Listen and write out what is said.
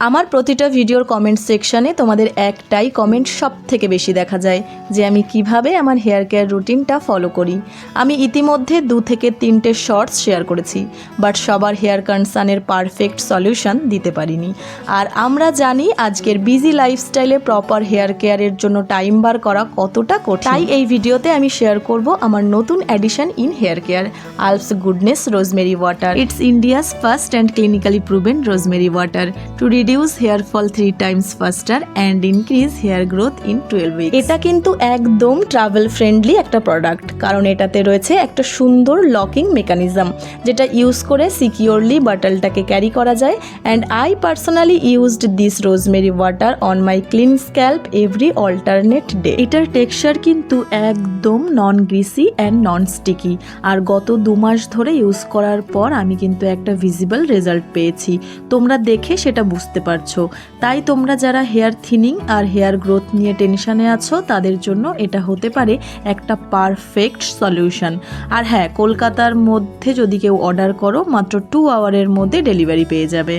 আমার প্রতিটা ভিডিওর কমেন্ট সেকশানে তোমাদের একটাই কমেন্ট সব থেকে বেশি দেখা যায়, যে আমি কীভাবে আমার হেয়ার কেয়ার রুটিনটা ফলো করি। আমি ইতিমধ্যে দু থেকে তিনটে শর্টস শেয়ার করেছি বাট সবার হেয়ার কনসার্নের পারফেক্ট সলিউশন দিতে পারিনি। আর আমরা জানি আজকের বিজি লাইফস্টাইলে প্রপার হেয়ার কেয়ারের জন্য টাইম বার করা কতটা কঠিন। তাই এই ভিডিওতে আমি শেয়ার করব আমার নতুন addition in hair care Alps goodness rosemary water it's India's first and clinically proven rosemary water to reduce hair fall three times faster and increase hair growth in twelve week এটা কিন্তু একদম travel friendly একটা product কারণ এটাতে রয়েছে একটা সুন্দর locking mechanism যেটা ইউজ করে সিকিওরলি বাটলটাকে ক্যারি করা যায়। And I personally used this rosemary water on my clean scalp every alternate day এটার টেক্সচার কিন্তু একদম non greasy and non sticky আর গত দু মাস ধরে ইউজ করার পর আমি কিন্তু একটা ভিজিবল রেজাল্ট পেয়েছি। তোমরা দেখে সেটা বুঝতে পারছ। তাই তোমরা যারা হেয়ার থিনিং আর হেয়ার গ্রোথ নিয়ে টেনশানে আছো, তাদের জন্য এটা হতে পারে একটা পারফেক্ট সলিউশন। আর হ্যাঁ কলকাতার মধ্যে যদি কেউ অর্ডার করো, মাত্র টু আওয়ারের মধ্যে ডেলিভারি পেয়ে যাবে।